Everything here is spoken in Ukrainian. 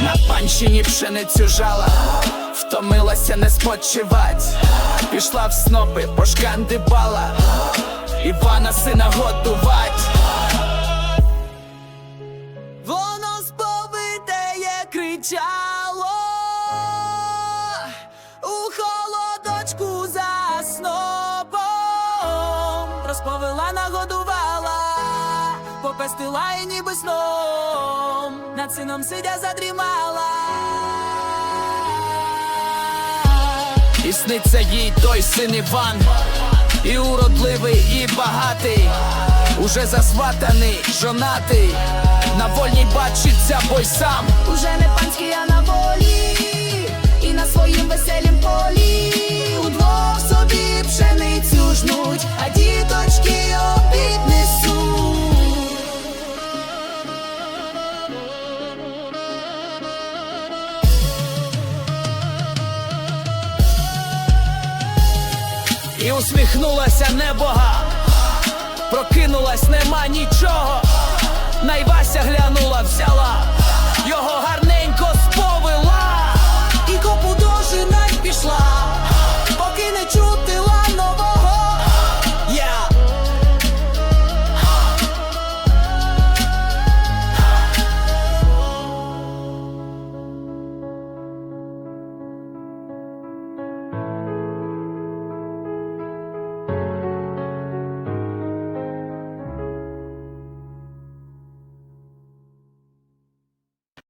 На панщині пшеницю жала, втомилася не спочивать, пішла в снопи, пошкандибала, Івана сина годувать. Воно сповидеє кричало, у холодочку за снопом, розповела, нагодувала, попестила і ніби сном, над сином сидя задрімала. І сниться їй той син Іван, і уродливий, і багатий, уже засватаний, жонатий, на вольній бачиться бой сам. Уже не І усміхнулася небога, прокинулась, нема нічого. Найвася глянула, взяла